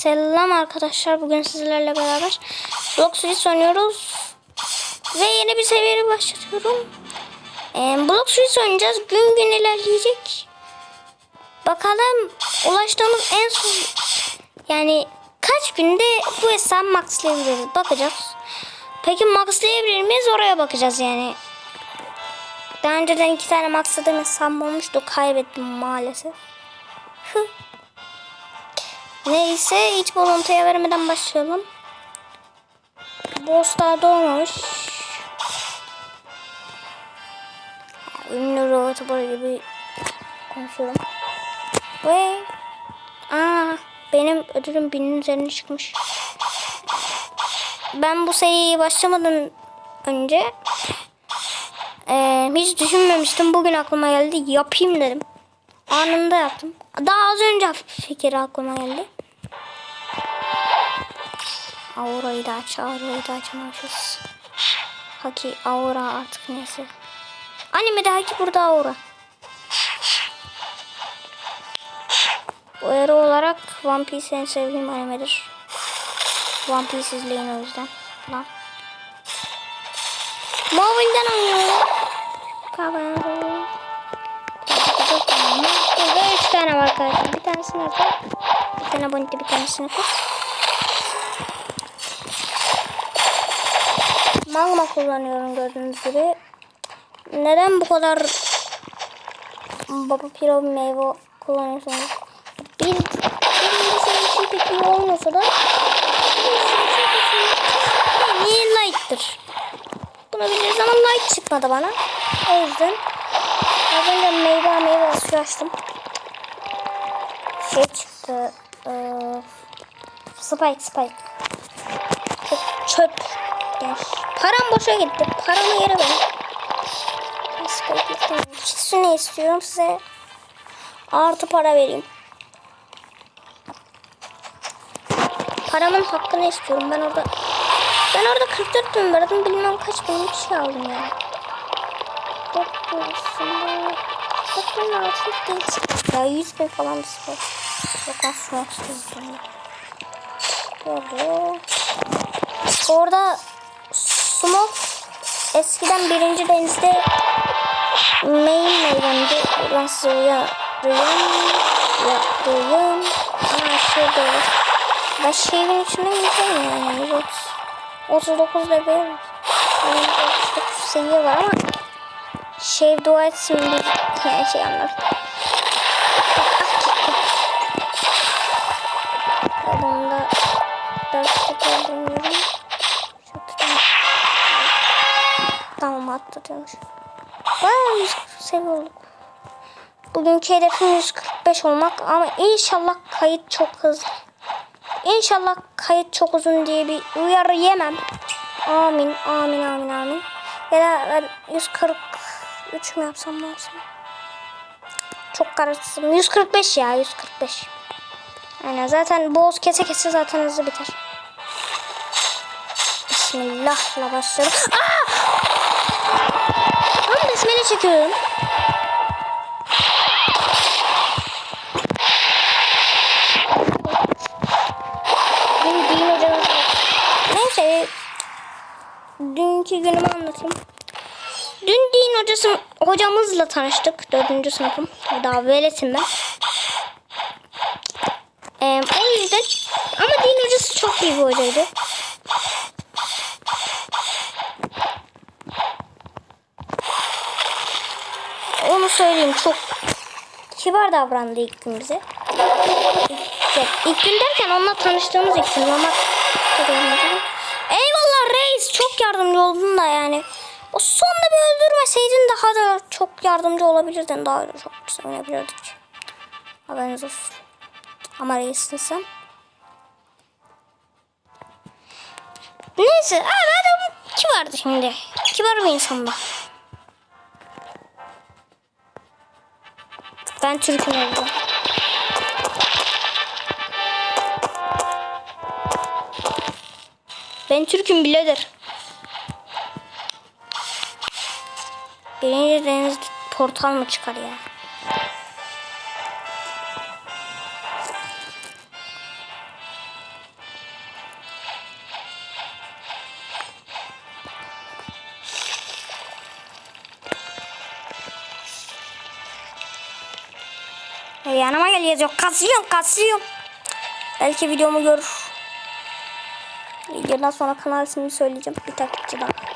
Selam arkadaşlar. Bugün sizlerle beraber Block Switch oynuyoruz. Ve yeni bir seviyeye başlatıyorum. Ee, Block oynayacağız. Gün gün ilerleyecek. Bakalım ulaştığımız en son yani kaç günde bu hesabı maxlayabiliriz. Bakacağız. Peki maxlayabilir miyiz? Oraya bakacağız yani. Daha önceden iki tane maxladığım hesabım olmuştu. Kaybettim maalesef. Hı. Neyse hiç volunteer vermeden başlayalım. Bosslar doğmamış. Ünlü robot gibi konuşuyorum. Ve aa benim ödülüm binin üzerine çıkmış. Ben bu seriye başlamadan önce eee, hiç düşünmemiştim. Bugün aklıma geldi. Yapayım dedim. Anında yaptım. Daha az önce fikir aklıma geldi. Aura'yı da aç, Aura'yı da açmamışız. Haki Aura artık neyse. Animede Haki burada Aura. Bu era olarak One Piece en sevdiğim animedir. One Piece izleyin o yüzden. Lan. Mobile'den oynuyorum. Kabarım. Üç tane var arkadaşlar. Bir tanesini atar. Bir tane bonite bir tanesini kız. Magma kullanıyorum gördüğünüz gibi. Neden bu kadar Baba Piro meyve kullanıyorsunuz? Bir, birincisi için pek iyi olmasa da niye light'tır? Bunu biliriz ama light çıkmadı bana. O yüzden az önce meyve meyve açtım. Şey çıktı. Ee, spike spike. Çöp. Param boşa gitti. Paramı yere ver. Spike istiyorum. İkisini istiyorum size. Artı para vereyim. Paramın hakkını istiyorum. Ben orada ben orada 44 bin verdim. Bilmem kaç bin bir şey aldım. Dört bin Dört bin altı değil. Ya 100 bin falan bir spor. Çok az şuna istiyorum. Böyle. Orada Smoke eskiden birinci denizde main meyvendi. Ben size uyarayım. Uyarayım. Aa şurada. Ben şehrin içine gideceğim yani. Evet. 39 level var. Yani 39 seviye var ama şey dua etsin biz yani şey anlar. Adamda dört kaldırmıyorum. Tamam atlatıyormuş. Bayağı 140 seviye olduk. Bugünkü hedefim 145 olmak ama inşallah kayıt çok hızlı. İnşallah kayıt çok uzun diye bir uyarı yemem. Amin, amin, amin, amin. Ya da 140 3 mü yapsam ne yapsam? Çok kararsızım. 145 ya 145. Aynen zaten boz kese kese zaten hızlı biter. Bismillahla başlıyorum. Ah! Aa! Tam besmele çekiyorum. Neyse dünkü günüme din hocası hocamızla tanıştık. Dördüncü sınıfım. Daha veletim ben. Ee, o yüzden ama din hocası çok iyi bir hocaydı. Onu söyleyeyim çok kibar davrandı ilk gün bize. İlk, ilk gün derken onunla tanıştığımız ilk gün ama Eyvallah reis çok yardımcı oldun da yani. O sonunda bir öldürmeseydin daha da çok yardımcı olabilirdin. Daha da çok sevinebilirdik. Haberiniz olsun. Ama reissin sen. Neyse abi adam kibardı şimdi. Kibar bir insandı. Ben Türk'üm oldu. Ben Türk'üm birader. Gelince deniz portal mı çıkar ya? E, yanıma gel yazıyor. Kasıyorum kasıyorum. Belki videomu görür. Videodan sonra kanal ismini söyleyeceğim. Bir takipçi bak.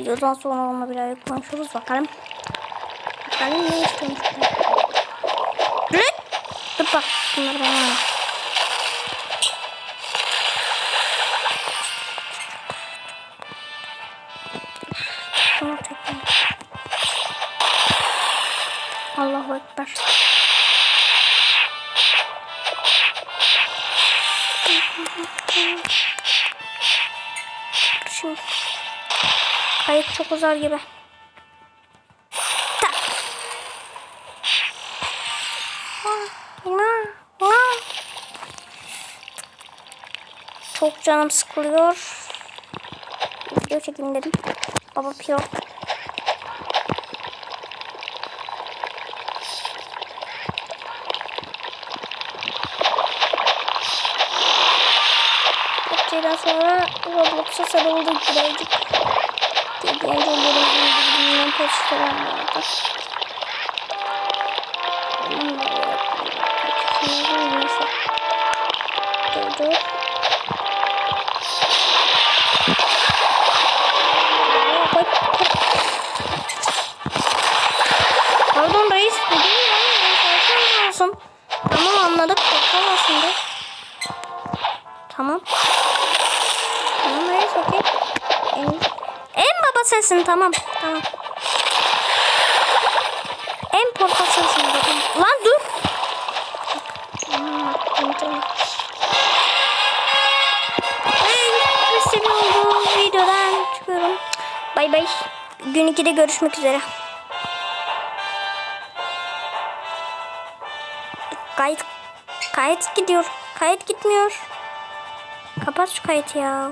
Videodan sonra onunla birazcık konuşuruz bakalım. Bakalım ne istiyormuş. Dur bak. Bunları bana kayıt çok uzar gibi. Tak. Çok canım sıkılıyor. Video çekeyim dedim. Baba piyo. Şeyden sonra Roblox'a sarıldı birazcık. Eğlencelerin birbirinden peşinden vardı. Dur dur. Bak, bak. Pardon reis dedim ya. Tamam anladık. Da. Tamam. Tamam sensin tamam. Tamam. En portal sensin dedim. Lan dur. Videodan çıkıyorum. Bay bay. Gün 2'de görüşmek üzere. Kayıt kayıt gidiyor. Kayıt gitmiyor. Kapat şu kayıtı ya.